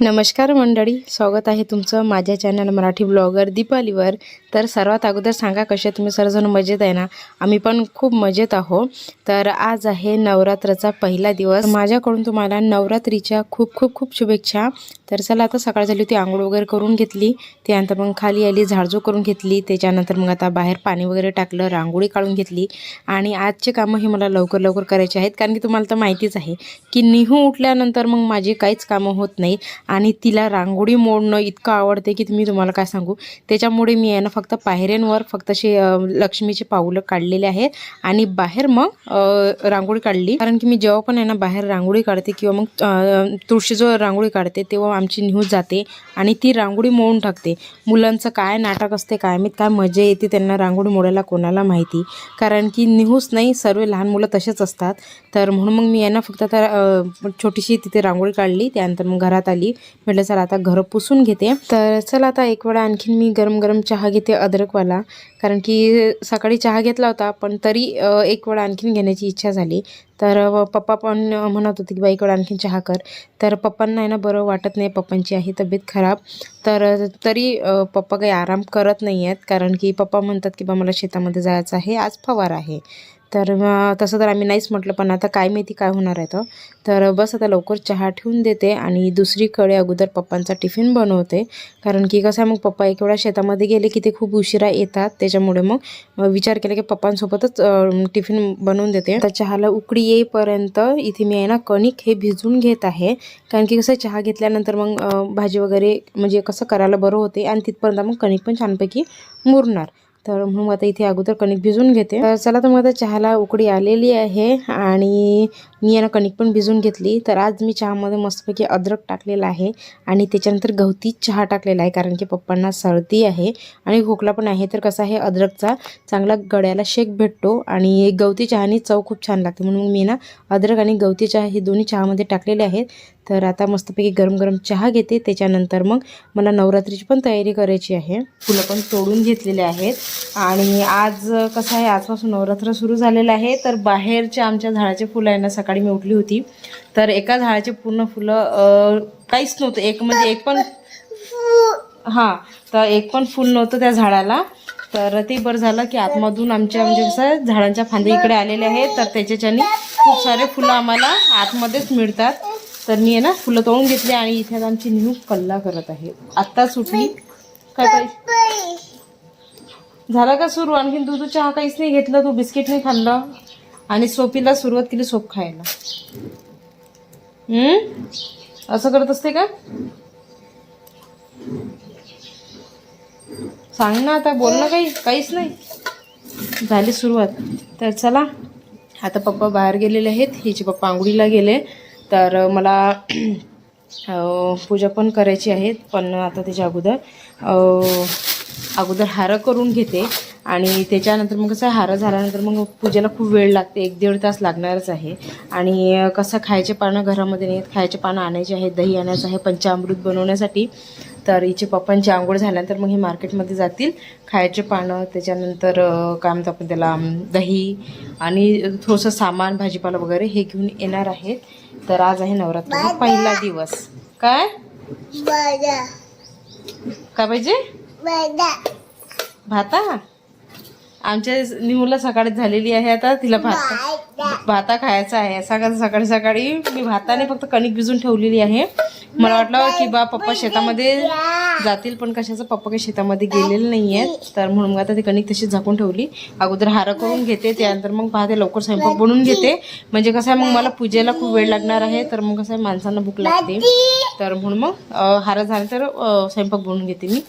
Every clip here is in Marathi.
नमस्कार मंडळी स्वागत आहे तुमचं माझ्या चॅनल मराठी ब्लॉगर दीपालीवर. तर सर्वात अगोदर सांगा कसे तुम्ही सर्वजण मजेत आहे ना? आम्ही पण खूप मजेत आहो. तर आज आहे नवरात्राचा पहिला दिवस. माझ्याकडून तुम्हाला नवरात्रीच्या खूप खूप खूप शुभेच्छा. तर चला आता सकाळ झाली होती आंघोळ वगैरे करून घेतली. त्यानंतर मग खाली आली झाडझूड करून घेतली. त्याच्यानंतर मग आता बाहेर पाणी वगैरे टाकलं रांगोळी काढून घेतली. आणि आजचे कामं हे मला लवकर लवकर करायचे आहेत. कारण की तुम्हाला तर माहितीच आहे की निहू उठल्यानंतर मग माझी काहीच कामं होत नाही आणि तिला रांगोळी मोडणं इतकं आवडते की मी तुम्हाला काय सांगू? त्याच्यामुळे मी आहे ना फक्त पायऱ्यांवर फक्त असे लक्ष्मीचे पाऊलं काढलेले आहेत आणि बाहेर मग रांगोळी काढली. कारण की मी जेव्हा पण आहे ना बाहेर रांगोळी काढते किंवा मग तुळशीजवळ रांगोळी काढते तेव्हा आमची न्यूज जाते आणि ती रांगोळी मोडून टाकते. मुलांचं काय नाटक असते काय मी काय मजा येते त्यांना रांगोळी मोडायला कोणाला माहिती? कारण की निहूच नाही सर्व लहान मुलं तसेच असतात. तर म्हणून मग मी यांना फक्त आता छोटीशी तिथे रांगोळी काढली त्यानंतर मग घरात आली. म्हटलं चला आता घर पुसून घेते. तर चला आता एक वेळा आणखीन मी गरम गरम चहा घेते अद्रकवाला. कारण की सकाळी चहा घेतला होता पण तरी एक वेळा आणखीन घेण्याची इच्छा झाली. तर पप्पा पण म्हणत होते की बाई इकडं आणखीन चहा कर. तर पप्पांना आहे ना बरं वाटत नाही. पप्पांची आहे तब्येत खराब. तर तरी पप्पा काही आराम करत नाही आहेत कारण की पप्पा म्हणतात की बा मला शेतामध्ये जायचं आहे. आज फवार आहे. तर तसं तर आम्ही नाहीच म्हटलं पण आता काय माहिती काय होणार आहे तर तर बस आता लवकर चहा ठेवून देते आणि दुसरीकडे अगोदर पप्पांचा टिफिन बनवते. कारण की कसं आहे मग पप्पा एक वेळा शेतामध्ये गेले की ते खूप उशिरा येतात. त्याच्यामुळे मग विचार केला की पप्पांसोबतच टिफिन बनवून देते. तर चहाला उकडी येईपर्यंत इथे मी आहे ना कणिक हे भिजून घेत आहे. कारण की कसं चहा घेतल्यानंतर मग भाजी वगैरे म्हणजे कसं करायला बरं होते आणि तिथपर्यंत मग कणिक पण छानपैकी मुरणार. तर म्हणून आता इथे अगोदर कणिक भिजून घेते. तर चला तर मग आता चहाला उकडी आलेली आहे आणि मी यानं ना कणिक पण भिजून घेतली. तर आज मी चहामध्ये मस्तपैकी अद्रक टाकलेला आहे आणि त्याच्यानंतर गवती चहा टाकलेला आहे कारण की पप्पांना सर्दी आहे आणि खोकला पण आहे. तर कसा आहे अद्रकचा? चांगला गळ्याला शेक भेटतो आणि गवती चहानी चव खूप छान लागते. म्हणून मी ना अद्रक आणि गवती चहा हे दोन्ही चहामध्ये टाकलेले आहेत. तर आता मस्तपैकी गरम गरम चहा घेते. त्याच्यानंतर मग मला नवरात्रीची पण तयारी करायची आहे. फुलं पण तोडून घेतलेले आहेत. आणि आज कसं आहे आजपासून नवरात्र सुरू झालेलं आहे. तर बाहेरच्या आमच्या झाडाचे फुलं आहे ना सकाळी मी उठली होती. तर एका झाडाचे पूर्ण फुलं काहीच नव्हतं. एक म्हणजे एक पण हां तर एक पण फुल नव्हतं त्या झाडाला. तर ते बरं झालं की आतमधून आमच्या म्हणजे कसं झाडांच्या फांद्या इकडे आलेले आहेत. तर त्याच्याच्याने खूप सारे फुलं आम्हाला आतमध्येच मिळतात. तर मी आहे ना फुलं तोडून घेतली आणि इथे आमची निहू कल्ला करत आहे. आत्ताच सुटली. काय पाहिजे? झाला का सुरू? आणखीन तू तू चहा काहीच नाही घेतलं तू बिस्किट नाही खाल्लं. आणि सोपीला सुरुवात केली सोप खायला. हम्म? असं करत असते का? सांग ना आता बोल ना काही. काहीच नाही. झाली सुरुवात. तर चला. आता पप्पा बाहेर गेलेले आहेत. हिचे पप्पा आंघोळीला गेले. तर मला पूजा पण करायची आहे पण आता त्याच्या अगोदर अगोदर हारं करून घेते आणि त्याच्यानंतर मग कसं हारं झाल्यानंतर मग पूजेला खूप वेळ लागते एक दीड तास लागणारच आहे. आणि कसं खायचे पानं घरामध्ये नाही खायचे पानं आणायचे आहेत दही आणायचं आहे पंचामृत बनवण्यासाठी तर हिचे पप्पांची आंघोळ झाल्यानंतर मग हे मार्केटमध्ये जातील. खायचे पानं त्याच्यानंतर काय म्हणतो आपण त्याला दही आणि थोडंसं सामान भाजीपाला वगैरे हे घेऊन येणार आहेत तर आज आहे नवरात्राचा पहिला दिवस. काय? काय पाहिजे? भाता? आमच्या निहूला सकाळी झालेली आहे आता तिला भात भाता खायचा आहे. सकाळ सकाळी सकाळी मी भाताने फक्त कणिक भिजून ठेवलेली आहे. मला वाटलं की बा पप्पा शेतामध्ये जातील पण कशाचं पप्पा काही शेतामध्ये गेलेले नाही आहेत तर म्हणून मग आता ती कणिक तशीच झाकून ठेवली. अगोदर हारं करून घेते त्यानंतर मग पाहते लवकर स्वयंपाक बनवून घेते. म्हणजे कसं आहे मग मला पूजेला खूप वेळ लागणार आहे तर मग कसं आहे माणसांना भूक लागते. तर म्हणून मग हार हारं झाले तर स्वयंपाक बनवून घेते मी.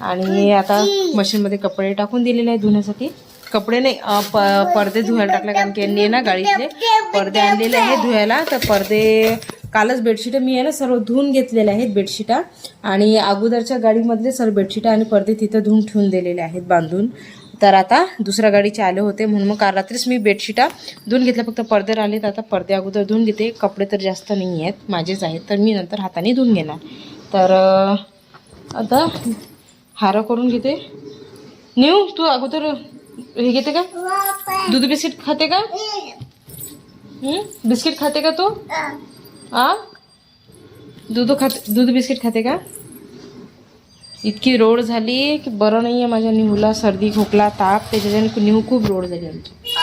आणि आता मशीनमध्ये कपडे टाकून दिलेले आहे धुण्यासाठी. कपडे नाही प पडदे धुवायला टाकले कारण की यांनी आहे ना गाडीतले पडदे आणलेले आहेत धुवायला. तर पडदे कालच बेडशीट मी आहे ना सर्व धुवून घेतलेले आहेत बेडशीटा. आणि अगोदरच्या गाडीमधले सर्व बेडशीटा आणि पडदे तिथं धुवून ठेवून दिलेले आहेत बांधून. तर आता दुसऱ्या गाडीचे आले होते म्हणून मग काल रात्रीच मी बेडशीटा धुवून घेतल्या. फक्त पडदे राहिले तर आता पडदे अगोदर धुवून घेते. कपडे तर जास्त नाही आहेत माझेच आहेत. तर मी नंतर हाताने धुवून घेणार. तर आता हारं करून घेते. नेऊ तू अगोदर हे घेते का? दूध बिस्किट खाते का? बिस्किट खाते का तू? आ? दूध खाते दूध बिस्किट खाते का? इतकी रोड झाली की बरं नाही आहे माझ्या निहूला. सर्दी खोकला ताप त्याच्याने निहू खूप रोड झाली आमची.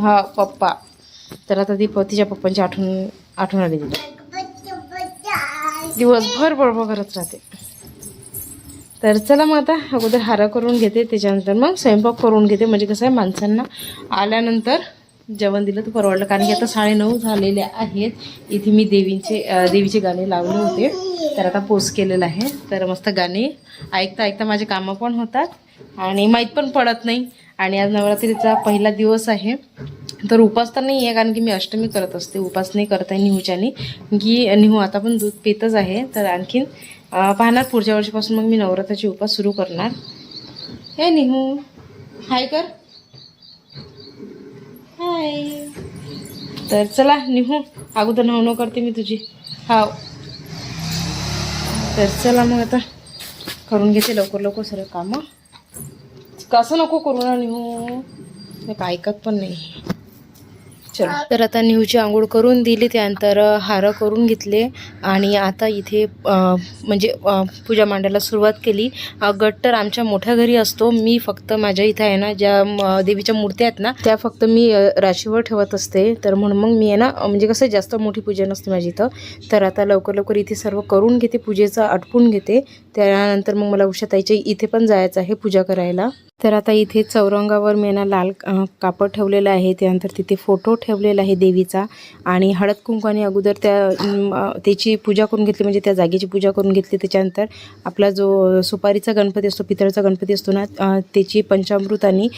हा पप्पा. तर आता ती प- तिच्या पप्पांची आठवण आठवण आली तिला. दिवसभर बळबळ करत राहते. तर चला मग आता अगोदर हारा करून घेते त्याच्यानंतर मग स्वयंपाक करून घेते. म्हणजे कसं आहे माणसांना आल्यानंतर जेवण दिलं तर परवडलं. कारण की आता साडेनऊ झालेले आहेत. इथे मी देवींचे देवीचे गाणे लावले होते. तर आता पोस्ट केलेलं आहे. तर मस्त गाणे ऐकता ऐकता माझे कामं पण होतात आणि माहीत पण पडत नाही. आणि आज नवरात्रीचा पहिला दिवस आहे. तर उपास तर नाही आहे कारण की मी अष्टमी करत असते. उपास नाही करत आहे निहूच्यानी. की निहू आता पण दूध पितच आहे. तर आणखीन पाहणार पुढच्या वर्षीपासून मग मी नवरात्राचे उपास सुरू करणार. हे निहू. हाय कर. हाय तर चला निहू. अगोदर नवनो करते मी तुझी. हाव. तर चला मग आता करून घेते लवकर लवकर सगळं कामं. कसं नको करू ना निहू. काय ऐकत पण नाही. चला. तर आता निहूची आंघोळ करून दिली त्यानंतर हार करून घेतले आणि आता इथे म्हणजे पूजा मांडायला सुरुवात केली. गट तर आमच्या मोठ्या घरी असतो. मी फक्त माझ्या इथं आहे ना ज्या म, देवीच्या मूर्त्या आहेत ना त्या फक्त मी राशीवर ठेवत असते. तर म्हणून मग मी आहे ना म्हणजे कसं जास्त मोठी पूजा नसते माझी इथं. तर आता लवकर लवकर इथे सर्व करून घेते पूजेचं आटपून घेते. त्यानंतर मग मला उषाताईच्या इथे पण जायचं आहे पूजा करायला. तर आता इथे चौरंगावर मी ना लाल कापड ठेवलेलं आहे. त्यानंतर तिथे फोटो ठेवलेला आहे देवीचा. आणि हळद कुंकवाने अगोदर त्या त्याची पूजा करून घेतली. म्हणजे त्या जागेची पूजा करून घेतली. त्याच्यानंतर आपला जो सुपारीचा गणपती असतो पितळचा गणपती असतो ना त्याची पंचामृतानी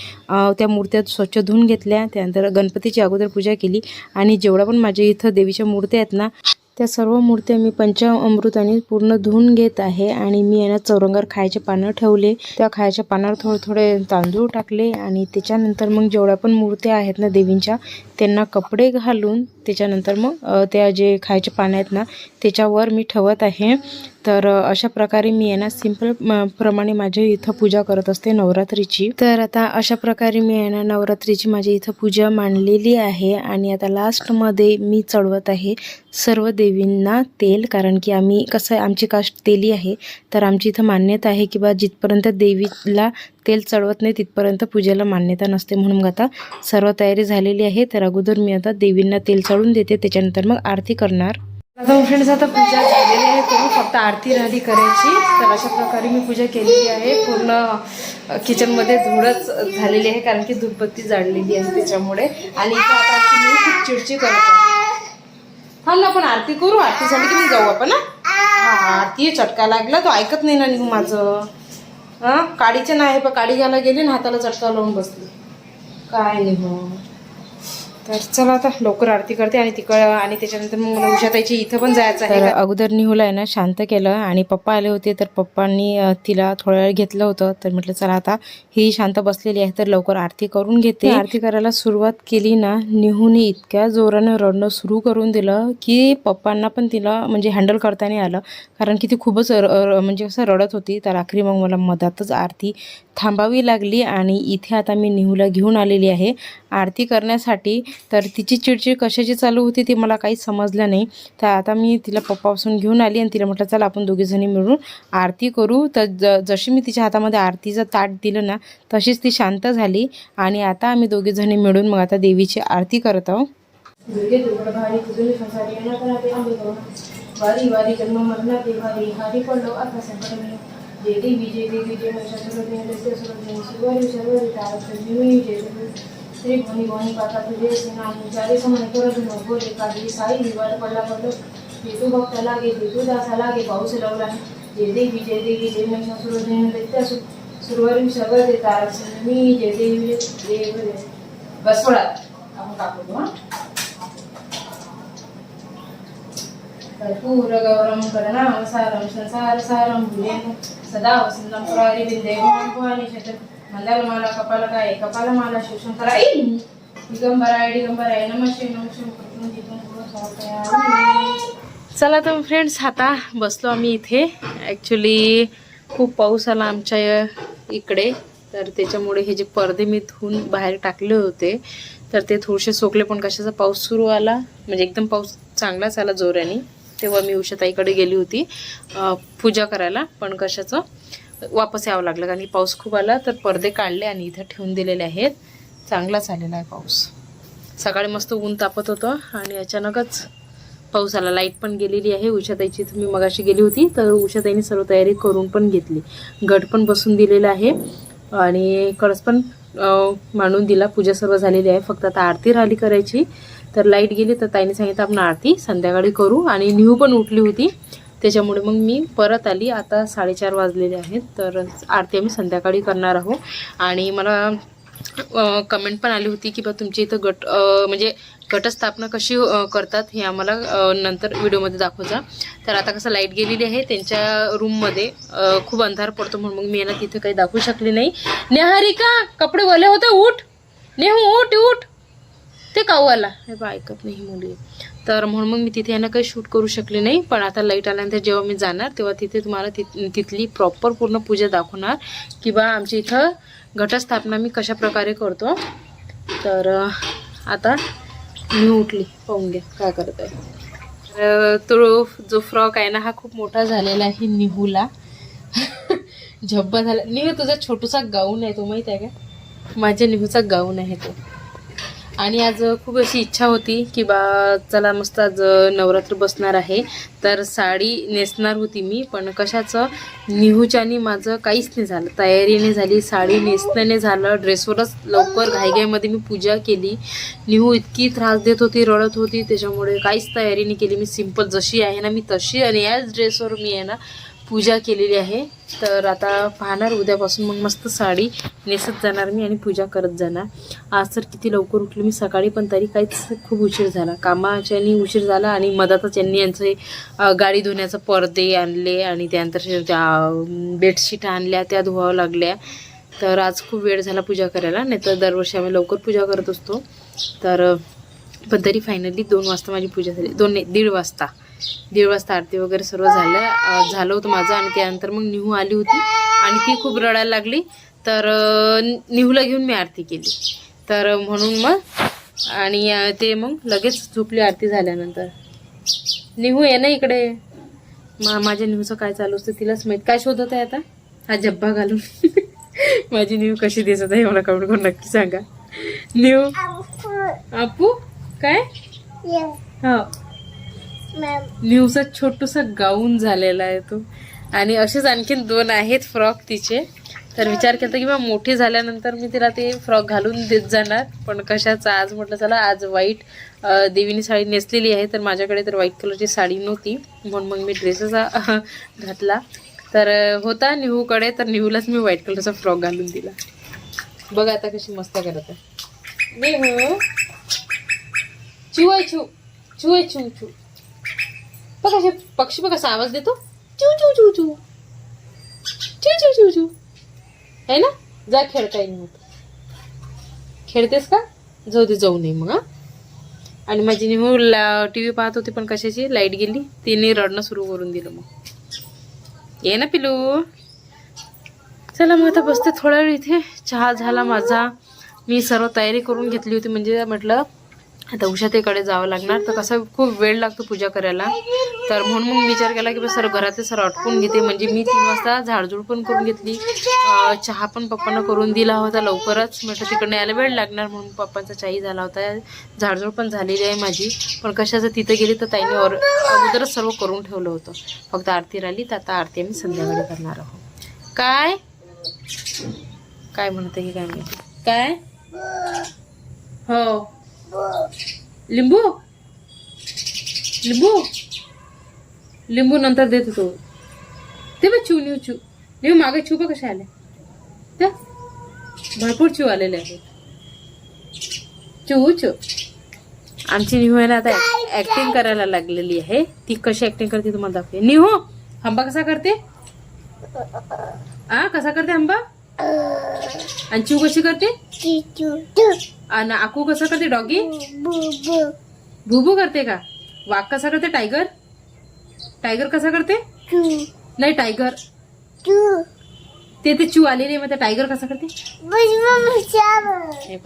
त्या मूर्त्या स्वच्छ धुवून घेतल्या. त्यानंतर गणपतीची अगोदर पूजा केली. आणि जेवढ्या पण माझ्या इथं देवीच्या मूर्त्या आहेत ना त्या सर्व मूर्त्या मी पंचामृताने पूर्ण धुवून घेत आहे आणि मी यांना चौरंगावर खायचे पानं ठेवले. त्या खायच्या पानावर थोडे थोडे तांदूळ टाकले आणि त्याच्यानंतर मग जेवढ्या पण मूर्त्या आहेत ना देवींच्या त्यांना कपडे घालून त्याच्यानंतर मग त्या जे खायचे पानं आहेत ना त्याच्यावर मी ठेवत आहे. तर अशा प्रकारे मी आहे ना सिंपल प्रमाणे माझ्या इथं पूजा करत असते नवरात्रीची. तर आता अशा प्रकारे मी आहे ना नवरात्रीची माझी इथं पूजा मांडलेली आहे आणि आता लास्टमध्ये मी चढवत आहे सर्व देवींना तेल कारण की आम्ही कसं आहे आमची कास्ट तेली आहे तर आमची इथं मान्यता आहे की बा जिथपर्यंत देवीला तेल चढवत नाही तिथपर्यंत पूजेला मान्यता नसते म्हणून मग आता सर्व तयारी झालेली आहे. तर अगोदर मी आता देवींना तेल चढून देते त्याच्यानंतर मग आरती करणार. आता फ्रेंड्स आता पूजा झालेली आहे करून फक्त आरती राहिली करायची. तर अशा प्रकारे मी पूजा केलेली आहे. पूर्ण किचनमध्ये धूळच झालेली आहे कारण की धूपबत्ती जाळलेली आहे त्याच्यामुळे. आणि इथं आता मी खूप चिडचिड करत हा ना आपण आरती करू. आरती झाली की मी जाऊ आपण हा? आरती चटका लागला तो ऐकत नाही ना निघू माझं. हां? काडीचे नाही पण काडी घ्यायला गेली ना हाताला चटका लावून बसली. काय नाही हो. तर चला आता लवकर आरती करते आणि तिकड आणि त्याच्यानंतर मग उषाताईची इथं पण जायचं आहे. अगोदर निहूला आहे ना शांत केलं आणि पप्पा आले होते तर पप्पांनी तिला थोडा वेळ घेतलं होतं. तर म्हटलं चला आता ही शांत बसलेली आहे तर लवकर आरती करून घेते. आरती करायला सुरुवात केली ना निहूने इतक्या जोरानं रडणं सुरू करून दिलं की पप्पांना पण तिला म्हणजे हँडल करता नाही आलं. कारण की ती खूपच म्हणजे कसं रडत होती. तर आखरी मग मला मधातच आरती थांबावी लागली आणि इथे आता मी निहूला घेऊन आलेली आहे. आरती करण्यासाठी तर तिची चिडचिड कशाची चालू होती ते मला काहीच समजलं नाही. तर आता मी तिला पप्पापासून घेऊन आली आणि तिला म्हटलं चला आपण दोघीजणी मिळून आरती करू. तर ज जशी मी तिच्या हातामध्ये आरतीचं ताट दिलं ना तशीच ती शांत झाली आणि आता आम्ही दोघीजणी मिळून मग आता देवीची आरती करत आहोत. वारी वारी जन्म मरणा देवारी हरी पडलो आता संकटमे जय देवी जय देवी जय महिषासुरभे नृत्य सुरभे शिवारी शर्वरी तारक्षमी जय देवी श्री भोनी भोनी पाता तुझे सेनानी चारे समय करत न बोले काढली साई दिवार पडला पडलो जेतू भक्त लागे जेतू दासा लागे पाऊस लावला जय देवी जय देवी जय महिषासुरभे नृत्य सुरवारी शर्वरी तारक्षमी जय देवी जय देवी बस पडा आपण कापू हा संसारसारं भुजेन सदा भवानी कपालकाय कपालमाला शिवशंकराय दिगंबराय दिगंबराय गुरु समर्पयामि. चला तर फ्रेंड्स आता बसलो आम्ही इथे. ॲक्च्युली खूप पाऊस आला आमच्या या इकडे. तर त्याच्यामुळे हे जे पडदे मी धुवून बाहेर टाकले होते तर ते थोडेसे सोकले पण कशाचा पाऊस सुरू आला? म्हणजे एकदम पाऊस चांगलाच आला जोराने. तेव्हा मी उषाताईकडे गेली होती. पूजा करायला पण कशाचं? वापस यावं लागलं कारण की पाऊस खूप आला तर पडदे काढले आणि इथं ठेवून दिलेले आहेत. चांगलाच आलेला आहे पाऊस. सकाळी मस्त ऊन तापत होतं आणि अचानकच पाऊस आला. लाइट पण गेलेली आहे. उषाताईची इथं मी मगाशी गेली होती तर उषाताईने सर्व तयारी करून पण घेतली. गट पण बसून दिलेला आहे आणि कळस पण मांडून दिला. पूजा सर्व झालेली आहे. फक्त आता आरती राहिली करायची. तर लाइट गेली तर ताईने सांगितलं आपण आरती संध्याकाळी करू. आणि न्यू पण उठली होती. त्याच्यामुळे मग मी परत आली. आता साडेचार वाजलेले आहेत. तर आरती आम्ही संध्याकाळी करणार आहोत. आणि मला कमेंट पण आली होती की बा तुमच्या इथं गट म्हणजे गटस्थापना कशी करतात हे आम्हाला नंतर व्हिडिओमध्ये दाखवायचा तर आता कसं लाइट गेलेली आहे. त्यांच्या रूममध्ये खूप अंधार पडतो म्हणून मग मी यांना तिथे काही दाखवू शकले नाही. नेहारिका कपडे ओले होते उठ. नेहू उठ उठ. ते काऊ आला हे बा ऐकत नाही मुली तर म्हणून मग मी तिथे यांना काही शूट करू शकले नाही पण आता लाइट आल्यानंतर जेव्हा मी जाणार तेव्हा तिथे तुम्हाला तिथ तिथली प्रॉपर पूर्ण पूजा दाखवणार की बा आमच्या इथं घटस्थापना मी कशा प्रकारे करतो. तर आता मी उठली. पाहून घ्या काय करत आहे. तो जो फ्रॉक आहे ना हा खूप मोठा झालेला आहे निहूला. झब्बा झाला. निहू तुझा छोटूसा गाऊन आहे तो माहीत आहे का? माझ्या निहूचा गाऊन आहे तो. आणि आज खूप अशी इच्छा होती की बा चला मस्त आज नवरात्र बसणार आहे. तर साडी नेसणार होती मी पण कशाचं? निहूच्यानी माझं काहीच नाही झालं. तयारीने झाली साडी नेसण्याने नाही झालं. ड्रेसवरच लवकर घाईघाईमध्ये मी पूजा केली. निहू इतकी त्रास देत होती रडत होती. त्याच्यामुळे काहीच तयारी नाही केली. मी सिंपल जशी आहे ना मी तशी आणि याच ड्रेसवर मी आहे ना पूजा केलेली आहे. तर आता पाहणार उद्यापासून मग मस्त साडी नेसत जाणार मी आणि पूजा करत जाणार. आज तर किती लवकर उठले मी सकाळी पण तरी काहीच खूप उशीर झाला. कामाच्यानी उशीर झाला आणि मधातच यांनी यांचे गाडी धुण्याचे पडदे आणले आणि त्यानंतर त्या बेडशीट आणल्या त्या धुवावं लागल्या. तर आज खूप वेळ झाला पूजा करायला नाही तर दरवर्षी आम्ही लवकर पूजा करत असतो. तर पण तरी फायनली दोन वाजता माझी पूजा झाली. दोन दीड वाजता. वाजता आरती वगैरे सर्व झालं झालं होतं माझं आणि त्यानंतर मग निहू आली होती आणि ती खूप रडायला लागली. तर निहूला घेऊन मी आरती केली. तर म्हणून मग आणि ते मग लगेच झोपली आरती झाल्यानंतर. निहू ये ना इकडे. मा माझ्या निहूचं काय चालू असतं तिलाच माहीत. काय शोधत आहे आता? हा जब्बा घालून. माझी निहू कशी दिसत आहे मला कमेंट करून नक्की सांगा. निहू? आपू काय? हो. न्यूचा छोटूसा गाऊन झालेला आहे तो. आणि असेच आणखीन दोन आहेत फ्रॉक तिचे. तर विचार केला की बा मोठी झाल्यानंतर मी तिला ते फ्रॉक घालून देत जाणार. पण कशाचं? आज म्हटलं चला आज व्हाईट अं, देवीनी साडी नेसलेली आहे. तर माझ्याकडे तर व्हाईट कलरची साडी नव्हती. म्हणून मग मी ड्रेसच घातला. तर होता निहूकडे. तर निहूलाच मी व्हाईट कलरचा फ्रॉक घालून दिला. बघा आता कशी मस्त करत आहे. निहू. चू आहे चू चू चू. बघा असे पक्षी बघा असा आवाज देतो. चू चू चू चू. चू चू चू चू. आहे ना? जा खेळता येईल मग. खेळतेस का? जाऊ दे जाऊ नये मग हां. आणि माझी निहू टी व्ही पाहत होती पण कशाची? लाइट गेली. तिने रडणं सुरू करून दिलं मग. ये ना पिलू. चला मग आता बसते थोडा वेळ इथे. चहा झाला माझा. मी सर्व तयारी करून घेतली होती. म्हणजे म्हटलं आता उषातेकडे जावं लागणार. तर कसं खूप वेळ लागतो पूजा करायला. तर म्हणून मग विचार केला की बस सर घरातले सर आटपून घेते. म्हणजे मी तीन वाजता झाडझूड पण करून घेतली. चहा पण पप्पांना करून दिला होता लवकरच. म्हटलं तिकडनं यायला वेळ लागणार म्हणून पप्पांचा चाही झाला होता. झाडझूड पण झालेली आहे माझी. पण कशाचं तिथं गेली तर ताईने और अगोदरच सर्व करून ठेवलं होतं. फक्त आरती राहिली तर आता आरती आम्ही संध्याकाळी करणार आहोत. काय? काय म्हणते की काय माहिती? काय? हो. लिंबू? लिंबू? लिंबू नंतर देतो तो. ते बघ चिव निव चिव निव मागे चिव बघ कशा आले त्या भरपूर चिव आलेले आहेत. चिव चिव आमची निहू आहे ना आता ऍक्टिंग करायला लागलेली आहे. ती कशी ऍक्टिंग करते तुम्हाला दाखवते. निहू! हंबा कसा करते? आ कसा करते हंबा आणि चिव कशी करते? आणि आकू कसं करते डॉगी? भुभू करते का? वाघ कसा करते टायगर? टायगर कसा करते? नाही टायगर. ते ते चू आले नाही मग टायगर कसा करते?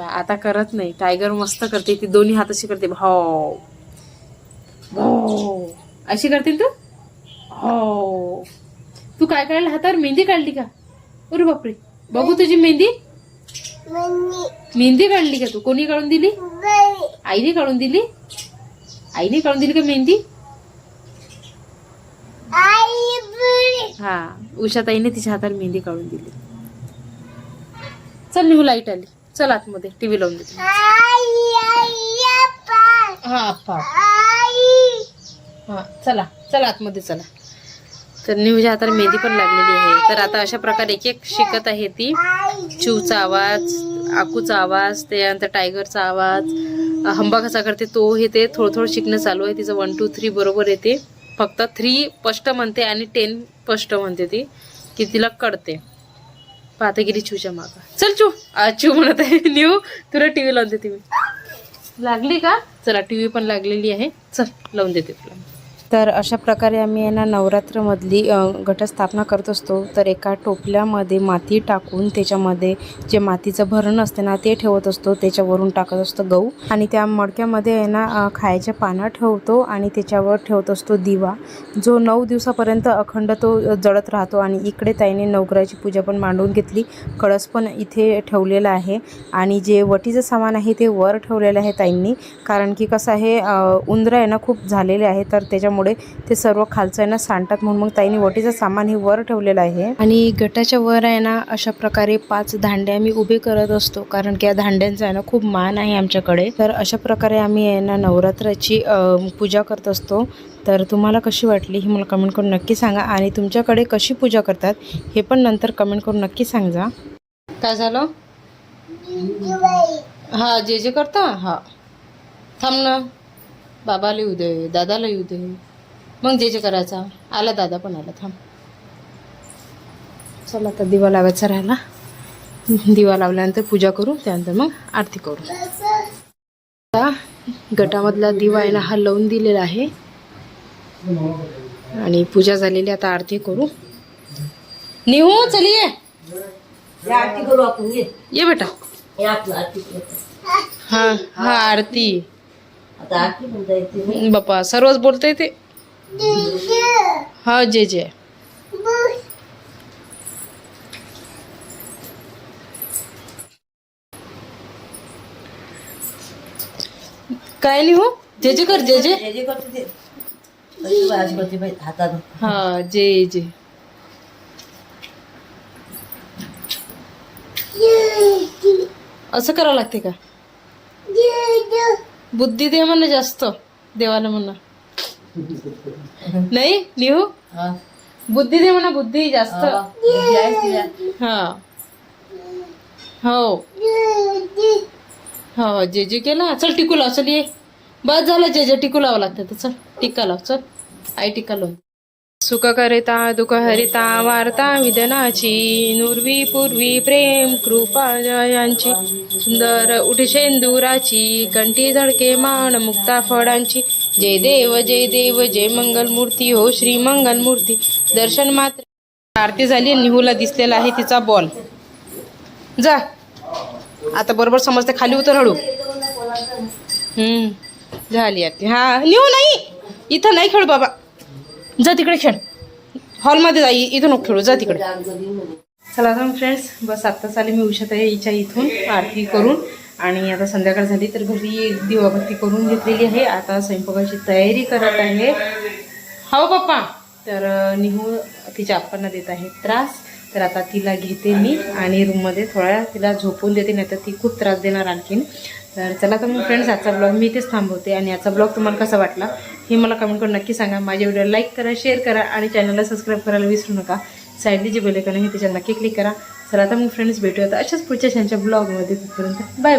आता करत नाही. टायगर मस्त करते ती दोन्ही हाताशी करते. भाव. भाव. अशी करते तू? हो तू काय काढलं हातावर मेहंदी काढली का? अरे बापरे. बघू तुझी मेहंदी? मेहंदी. काढली का तू? कोणी काढून दिली? आईने काढून दिली? आईने काढून दिली का मेहंदी? हा उषाताईने तिच्या हातावर मेहंदी काढून दिली. चल निघू लाइट आली. चल आतमध्ये टीव्ही लावून देते हा हा चला चला आतमध्ये चला. तर न्यूच्या हाताला मेहंदी पण लागलेली आहे. तर आता अशा प्रकारे एक एक शिकत आहे ती. चिवचा आवाज आकूचा आवाज त्यानंतर टायगरचा आवाज हंबा कसा करते तो हे ते थोडं थोडं शिकणं चालू आहे. तिचं वन टू थ्री बरोबर येते. फक्त थ्री स्पष्ट म्हणते आणि टेन स्पष्ट म्हणते ती की तिला कळते. पाहते गेली चूच्या मागं. चल चू. आज म्हणत आहे. न्यू तुला टी व्ही लावून देते मी. लागली का? चला टी व्ही पण लागलेली आहे. चल लावून देते तुला. तर अशा प्रकारे आम्ही यांना ना नवरात्रमधली घटस्थापना करत असतो. तर एका टोपल्यामध्ये माती टाकून त्याच्यामध्ये जे मातीचं भरण असते ना ते ठेवत असतो. त्याच्यावरून टाकत असतो गहू. आणि त्या मडक्यामध्ये आहे ना खायच्या पानं ठेवतो आणि त्याच्यावर ठेवत असतो दिवा. जो नऊ दिवसापर्यंत अखंड तो जळत राहतो. आणि इकडे ताईने नवग्रहाची पूजा पण मांडून घेतली. कळस पण इथे ठेवलेला आहे. आणि जे वटीचं सामान आहे ते वर ठेवलेलं आहे ताईंनी. कारण की कसं आहे उंदरं आहे ना खूप झालेले आहे तर त्याच्या असल्यामुळे ते सर्व खालचं आहे ना सांडतात म्हणून मग ताईने वटीचं सामान हे वर ठेवलेलं आहे. आणि गटाच्या वर आहे ना अशा प्रकारे पाच दांडे आम्ही उभे करत असतो कारण की या धांड्यांचा आहे ना खूप मान आहे आमच्याकडे. तर अशा प्रकारे आम्ही आहे ना नवरात्राची पूजा करत असतो. तर तुम्हाला कशी वाटली ही मला कमेंट करून नक्की सांगा. आणि तुमच्याकडे कशी पूजा करतात हे पण नंतर कमेंट करून नक्की सांगा. काय झालं? हा जे जे करता? हा. थांब ना. बाबाला येऊ दे दादाला येऊ दे. मग जे जे करायचा. आला दादा पण आला थांब. चला आता दिवा लावायचा राहिला. दिवा लावल्यानंतर पूजा करू त्यानंतर मग आरती करू. आता गटामधला दिवा आहे ना हा लावून दिलेला आहे. आणि पूजा झालेली आता आरती करू. निहू चलिये आरती करू आपण ये. ये बेटा. हे. हा हा आरती. बाप्पा सर्वच बोलता येते हा जे जे. काय नाही हो जे जे कर जे जे. हा जे जे. असं करावं लागते का? बुद्धी दे म्हणा जास्त देवाला म्हणा. नाही लिहू? हा. बुद्धी दे म्हणा बुद्धी जास्त. हा. हा. हो. हो जे जे केला. चल टिकू लाव चल ये. बस झालं जे जे टिकू लावं लागतं चल टिक्का लाव चल. आई टिक्का लाव. सुख करिता दुःख हरिता वार्ता विदनाची. नुर्वी पूर्वी प्रेम कृपा जयांची. सुंदर उठी शेंदुराची. कंठी झडके मान मुक्ता फळांची. जय देव जय देव जय मंगल मूर्ती हो श्री मंगलमूर्ती. दर्शन मात्र आरती झाली निहूला दिसलेला आहे तिचा बॉल. जा. आता बरोबर समजते खाली उतर हळू. हम्म. झाली आरती. हा निहू नाही. इथं नाही खेळू बाबा. जा तिकडे खेळ. हॉलमध्ये जा इथं नको खेळू. जा तिकडे. चला आता फ्रेंड्स बस आत्ताच आले मी उषात आहे हिच्या इथून आरती करून. आणि आता संध्याकाळ झाली तर घरी दिवाबत्ती करून घेतलेली आहे. आता स्वयंपाकाची तयारी करत आहे. हो पप्पा. तर निहू तिच्या आप्पांना देत आहे त्रास. तर आता तिला घेते मी आणि रूममध्ये थोड्या तिला झोपून देते नाही तर ती खूप त्रास देणार आणखीन. तर चला तर मग फ्रेंड्स आजचा ब्लॉग मी इथेच थांबवते आणि आजचा ब्लॉग तुम्हाला कसा वाटला हे मला कमेंट करून नक्की सांगा. माझ्या व्हिडिओ लाईक करा शेअर करा आणि चॅनलला सबस्क्राईब करायला विसरू नका. साईडली जे बेलेकन आहे त्याच्यावर नक्की क्लिक करा. चला आता मग फ्रेंड्स भेटूयात. अशाच पुढच्या छानच्या ब्लॉगमध्ये तिथपर्यंत बाय बाय